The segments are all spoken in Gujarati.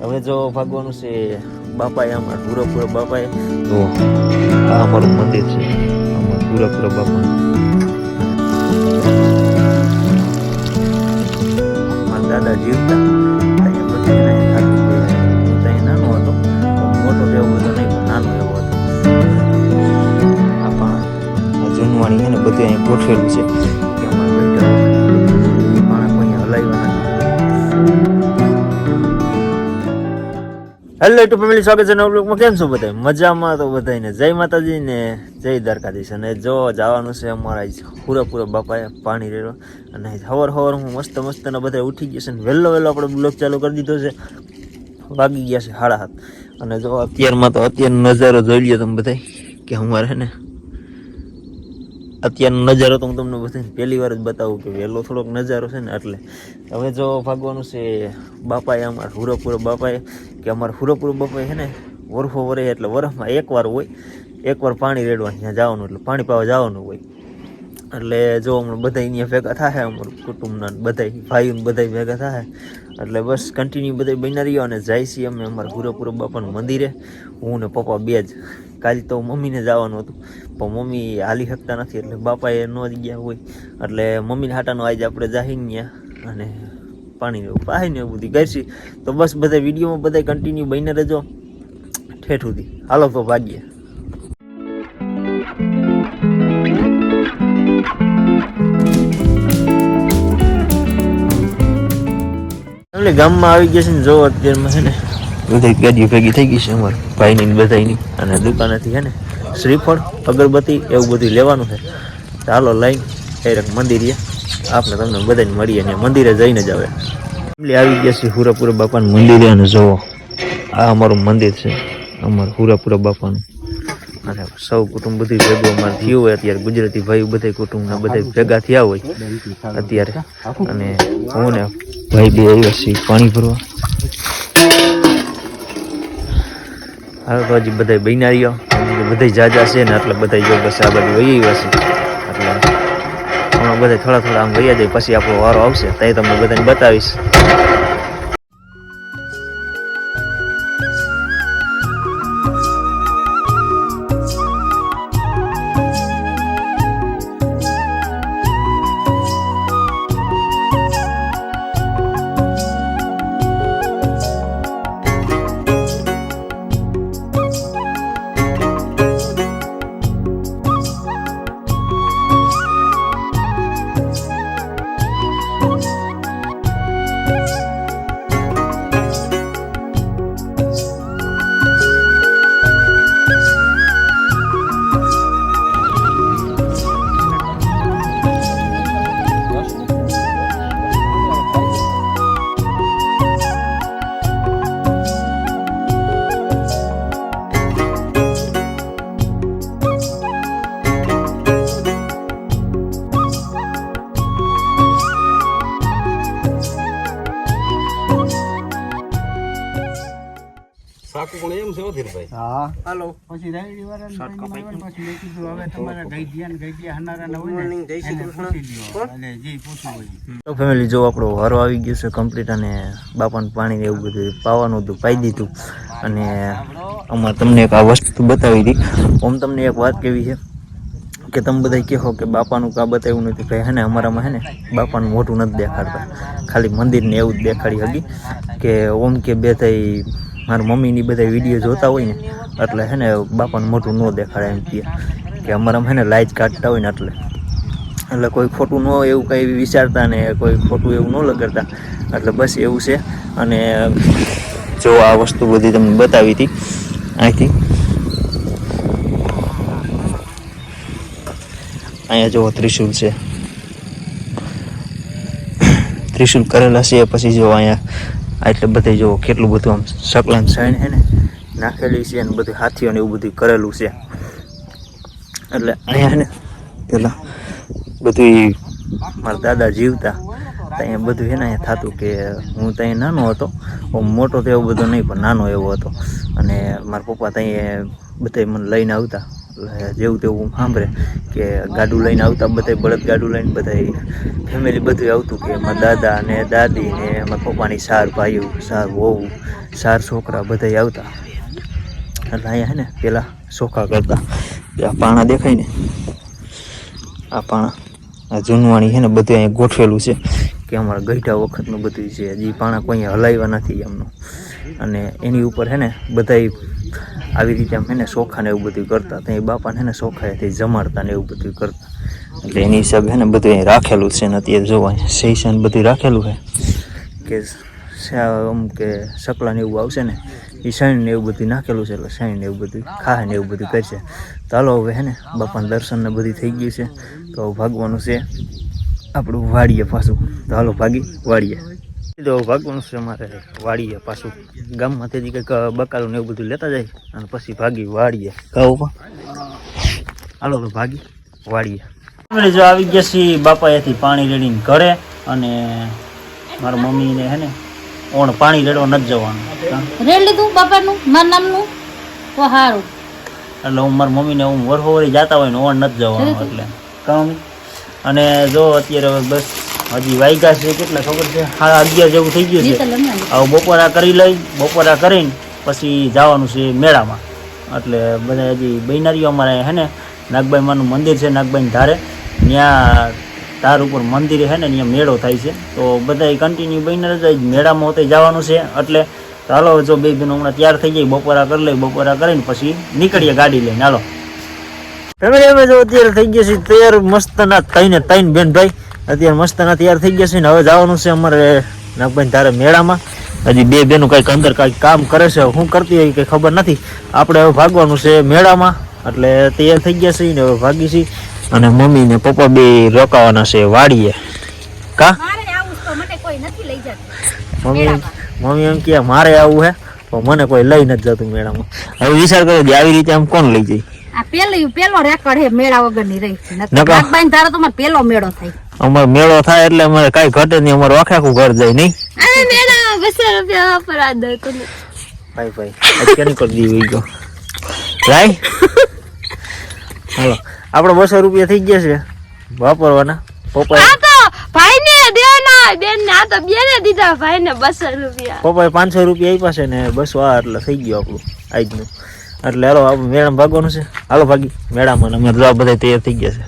હવે જો ભાગવાનું છે બાપાએ અમારા પૂરો પૂરો બાપાએ, તો આ અમારું મંદિર છે. અમારા પૂરો પૂરો બાપા મારા દાદા જીવતા. નાનો હતો. મોટો એવો પણ નાનો એવો હતો. આ જૂનવાણી છે ને, બધું અહીંયા ગોઠવેલું છે. હેલો ટુ ફેમિલી સ્વાગત છે નવલોકમાં કેમ છો બધા મજામાં તો બધાને જય માતાજી ને જય દ્વારકાધીશ. અને જો જવાનું છે અમારા આજ પૂરા પૂરા બાપાએ પાણી રેડો અને હવર હવર હું મસ્ત મસ્ત ને બધા ઉઠી ગયા છે. ને વહેલો વહેલો આપણે બ્લોક ચાલુ કરી દીધો છે. વાગી ગયા છે સાડા હાથ અને જો અત્યારમાં તો અત્યારનો નજારો જોઈ લ્યો તમે બધા કે અમારે છે ને અત્યારનો નજારો તો હું તમને બધાને પહેલી વાર જ બતાવું કે વહેલો થોડોક નજારો છે ને એટલે. હવે જો ભાગવાનું છે બાપાએ, અમારા હુરપુર બાપાએ. કે અમારા પૂરેપૂરો બાપાએ છે ને વરફો વરે એટલે વરફમાં એકવાર હોય, એકવાર પાણી રેડવા ત્યાં જવાનું એટલે પાણી પાવા જવાનું હોય. એટલે જો હમણાં બધા અહીંયા ભેગા થાય, અમારું કુટુંબના બધા ભાઈઓને બધા ભેગા થાય, એટલે બસ કન્ટિન્યુ બધા બન્યા રહ્યો અને જાય છીએ અમે અમારા પૂરેપૂરો બાપાનું મંદિરે. હું ને પપ્પા બે જ. કાલે તો મમ્મીને જવાનું હતું, પણ મમ્મી હાલી શકતા નથી એટલે બાપાએ ન જ ગયા હોય. એટલે મમ્મીને હાટાનો આજે આપણે જાહીને અને પાણી પાય ને બધું કરશી. તો બસ બધા વિડીયોમાં બધા કન્ટિન્યુ બહીને રહેજો. ઠેઠ સુધી. હાલો તો ભાગીએ. એટલે ગામમાં આવી ગયા છે ને જો અત્યારમાં છે ને. બધી ગાડીઓ ભેગી થઈ ગઈ છે અમારે. ભાઈની બધાની અને દુકાનેથી છે ને શ્રીફળ, અગરબત્તી એવું બધું લેવાનું છે. ચાલો લઈને રંગ મંદિરે આપણે તમને બધાને મળીએ ને મંદિરે જઈને જ આવે. એટલે આવી ગયા છે હુરાપુરા બાપાનું મંદિરે અને જોવો આ અમારું મંદિર છે. અમારું હુરાપુરા બાપાનું. અને સૌ કુટુંબ બધું ભેગું અમારે થયું હોય, અત્યારે ગુજરાતી ભાઈ બધા કુટુંબના બધા ભેગા થયા હોય અત્યારે. અને હું ને ભાઈ બે આવ્યા છીએ પાણી ભરવા. હાલ તો હજી બધા બન્યા રહ્યો. બધા જાજા છે ને એટલે બધા યોગ બસ આ બાજુ વહી આવ્યા છે. બધા થોડા થોડા આમ વહ્યા જાય પછી આપણો વારો આવશે ત્યાં તમને બધાને બતાવીશ. સાકુ પણ એમ છે ધીરભાઈ હા. હાલો. પછી ભાઈને મળ્યા પછી મેં કીધું હવે તમારા ગઈડિયા ને ગઈડિયા હનારાના હોય ને જય શ્રી કૃષ્ણ. અને જી પૂછવું હોય. તો ફેમિલી જો આપણો વારો આવી ગયો છે કમ્પ્લીટ અને બાપાનું પાણી એવું બધું પાવાનું હતું પાઈ દીધું. અને અમારે તમને એક આ વસ્તુ બતાવી હતી. આમ તમને એક વાત કેવી છે? કે તમે બધા કહો કે બાપાનું કા બતાવ્યું નથી. ભાઈ હે ને અમારામાં હે ને બાપાનું મોટું નથી દેખાડતા. ખાલી મંદિરને એવું જ દેખાડી હતી કે ઓમ કે બે થઈ મારા મમ્મીની બધા વીડિયો જોતા હોય ને, એટલે હે ને બાપાનું મોઢું ન દેખાડે એમ કહે કે અમારામાં હે ને લાઈટ કાઢતા હોય ને એટલે. એટલે કોઈ ખોટું ન એવું કંઈ વિચારતા ને કોઈ ખોટું એવું ન લગાડતા. એટલે બસ એવું છે. અને જો આ વસ્તુ બધી તમને બતાવી હતી, અહીંથી. અહીંયા જો ત્રિશુલ છે. ત્રિશુલ કરેલા છે, પછી જો અહીંયા એટલે બધે જો કેટલું બધું આમ સકલન સાઈન છે ને, નાખેલી છે અને બધું હાથીઓને એવું બધું કરેલું છે. એટલે અહીંયા ને, પેલા બધું મારા દાદા જીવતા. ત્યાં બધું છે ને અહીંયા થતું કે હું ત્યાં નાનો હતો. મોટો તો એવો બધો નહીં, પણ નાનો એવો હતો. અને મારા પપ્પા ત્યાં બધા મને લઈને આવતા. જેવું તેવું સાંભળે કે ગાડું લઈને આવતા બધા બળદ ગાડું લઈને બધા ફેમિલી બધું આવતું કે એમાં દાદા ને દાદી ને એમાં પપ્પાની સાર ભાઈઓ, સાર વહુ, સાર છોકરા બધા આવતા. એટલે અહીંયા હે ને પેલા ચોખા કરતા. આ પાણા દેખાય ને, આ પાણા, આ જૂનવાણી છે ને બધું અહીંયા ગોઠવેલું છે. કે અમારા ગઈઢા વખતનું બધું છે. હજી પાણા કોઈ હલાવ્યા નથી એમનું. અને એની ઉપર હે ને બધાય આવી રીતે આમ એને શોખા ને એવું બધું કરતા ત્યાં બાપાને છે ને ચોખાએથી જમાડતા ને એવું બધું કરતા. એટલે એની હિસાબે હે ને બધું અહીં રાખેલું છે ને અત્યારે જોવા સેશન બધું રાખેલું છે. કે આમ કે સકલા ને એવું આવશે ને એ શણ ને એવું બધું નાખેલું છે એટલે શણ ને એવું બધું ખા ને એવું બધું કરશે. તો હાલો હવે હે ને બાપાના દર્શન ને બધું થઈ ગયું છે. તો ભાગવાનું છે. આપણું વાડીએ પાછું. તો હાલો ભાગી, વાડીએ. તો ભાગવાનું છે અમારે વાડીએ પાછું. ગામમાંથી જ કંઈક બકાલું ને એવું બધું લેતા જાય અને પછી ભાગી વાડીએ. પણ હાલો તો ભાગી વાડીએ. જો આવી ગયા છીએ બાપાએથી પાણી રેડીને ઘરે અને મારા મમ્મીને હે ને ઓણ પાણી રેડવા નથી જવાનું? રેડ લીધું બાપાનું મારા નામનું? તો સારું એટલે હું મારી મમ્મીને હું વરહોવરી જતા હોય ને ઓણ નથી જવાનું એટલે. કામ. અને જો અત્યારે હવે બસ હજી વાયગા છે કેટલા ખબર છે? હા અગિયાર જેવું થઈ ગયું છે. હવે બપોરા કરી લઈ બપોરા કરીને પછી જવાનું છે મેળામાં. એટલે બધા હજી બૈનારીઓ અમારે હે ને નાગબાઈ માનું મંદિર છે નાગભાઈ ધારે. ત્યાં ધાર ઉપર મંદિર છે ને ત્યાં મેળો થાય છે. તો બધા કન્ટિન્યુ બૈનાર જ મેળામાં હોતે જવાનું છે. એટલે ચાલો જો બે બહેનો હમણાં તૈયાર થઈ જાય બપોરા કરી લઈ બપોરા કરીને પછી નીકળીએ ગાડી લઈને. હાલો. ફેમિલી અમે જો અત્યારે થઈ ગયા છે તૈયાર મસ્તના તઈને તૈન બેન ભાઈ. અત્યારે મસ્તના તૈયાર થઈ ગયા છે ને હવે જવાનું છે અમારે નાગભાઈ તારે મેળામાં. હજી બે બેનું કંઈક અંદર કંઈક કામ કરે છે શું કરતી હોય કંઈ ખબર નથી. આપણે હવે ભાગવાનું છે મેળામાં એટલે તૈયાર થઈ ગયા છે ને હવે ભાગી છે અને મમ્મી ને પપ્પા બે રોકાવાના છે વાડીએ. કા? આવું મમ્મી મમ્મી એમ કે મારે આવવું હે તો મને કોઈ લઈ નથી જતું મેળામાં. હવે વિચાર કરો કે આવી રીતે આમ કોણ લઈ જાય? આ પેલી પેલો રેકર્ડ હે મેળા વગરની રહી. નાગબાઈ તારો તો મારો પેલો મેળો થાય. અમારે મેળો થાય એટલે અમારે કઈ ઘટે નહીં. અમારે આખે ઘર જાય નહીં. અરે મેળા બસો રૂપિયા વાપરવા દો તું ભાઈ ભાઈ અત્યારે કરી દીધી ગયો? રાય? હાલો આપણે બસો રૂપિયા થઈ ગયા છે. વાપરવાના. પપ્પા તો ભાઈને દેવાના બેન ને આ તો બેને દીધા ભાઈને બસો રૂપિયા. પપ્પાએ પાંચસો રૂપિયા આપ્યા છે ને બસો આ એટલે થઈ ગયું આપણું આજનું. એટલે હાલો મેળામાં ભાગવાનું છે? હાલો ભાગી. મેળામાં અને અમે તો આ બધા તૈયાર થઈ ગયા છે.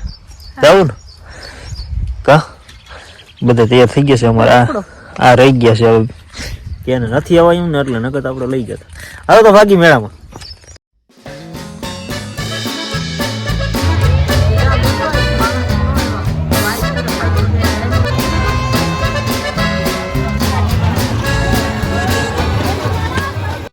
જવું ને? કા? બધા તૈયાર થઈ ગયા છે અમારે. આ આ રહી ગયા છે હવે. કે નથી આવવા એમ ને એટલે નકર આપણે લઈ જતા હાલો તો ભાગી મેળામાં.